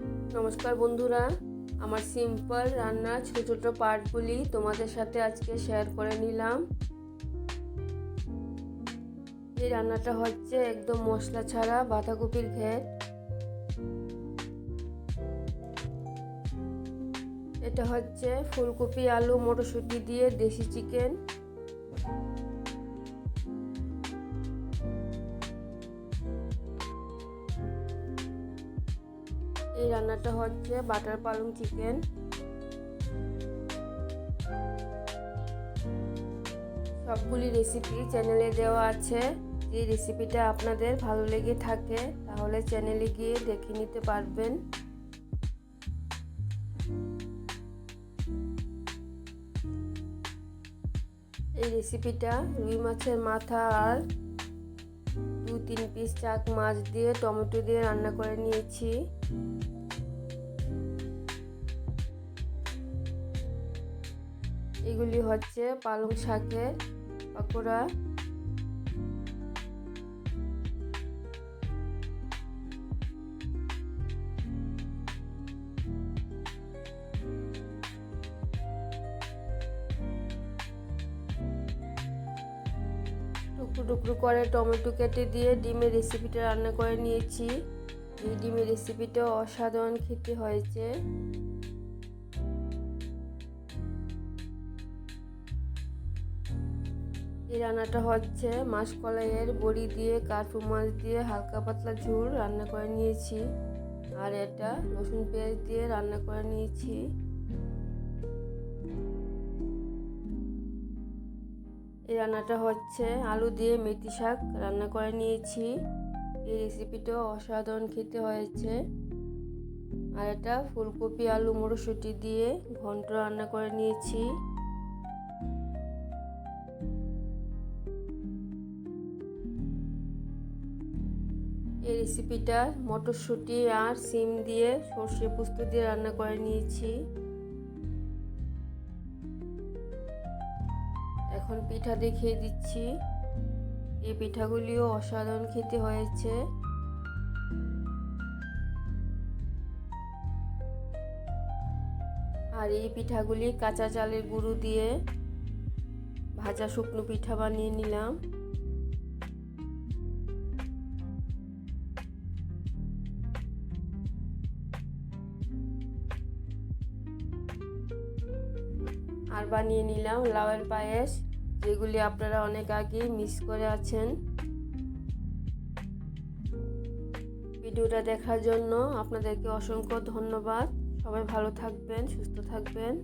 নমস্কার বন্ধুরা, আমার সিম্পল রান্নার ছোটো ছোটো পার্টগুলি তোমাদের সাথে আজকে শেয়ার করে নিলাম। এই রান্নাটা হচ্ছে একদম মশলা ছাড়া বাঁধাকপির ঘেট এটা হচ্ছে ফুলকপি, আলু, মটরশুঁটি দিয়ে দেশি চিকেন এই রান্নাটা হচ্ছে বাটার পালং চিকেন। সবগুলি রেসিপি চ্যানেলে দেওয়া আছে। যে রেসিপিটা আপনাদের ভালো লেগে থাকে, তাহলে চ্যানেলে গিয়ে দেখে নিতে পারবেন। এই রেসিপিটা রুই মাছের মাথা আর দু তিন পিস চাক মাছ দিয়ে টমেটো দিয়ে রান্না করে নিয়েছি। এগুলি হচ্ছে পালং শাকের পাকোড়া টুকরো টুকরো করে টমেটো কেটে দিয়ে ডিমের রেসিপিটা রান্না করে নিয়েছি। এই ডিমের রেসিপিটা অসাধারণ খেতে হয়েছে। এই রান্নাটা হচ্ছে মাসকলাইয়ের বড়ি দিয়ে কাঠু মাছ দিয়ে, হালকা পাতলা ঝোল রান্না করে নিয়েছি। আর এটা রসুন পেঁয়াজ দিয়ে রান্না করে নিয়েছি। এই রান্নাটা হচ্ছে আলু দিয়ে মেথি শাক রান্না করে নিয়েছি। এই রেসিপিটাও অসাধারণ খেতে হয়েছে। আর এটা ফুলকপি, আলু, মটরশুঁটি দিয়ে ঘন্ট রান্না করে নিয়েছি। এই রেসিপিটা মটরশুঁটি আর সিম দিয়ে সর্ষে পোস্ত দিয়ে রান্না করে নিয়েছি। এখন পিঠা দেখিয়ে দিচ্ছি। এই পিঠাগুলিও অসাধারণ খেতে হয়েছে। আর এই পিঠাগুলি কাঁচা চালের গুঁড়ো দিয়ে ভাজা শুকনো পিঠা বানিয়ে নিলাম। আর বানিয়ে নিলাম লাউয়ের পায়েস। যেগুলি আপনারা অনেক আগে মিস করে আছেন। ভিডিওটা দেখার জন্য আপনাদেরকে অসংখ্য ধন্যবাদ। সবাই ভালো থাকবেন, সুস্থ থাকবেন।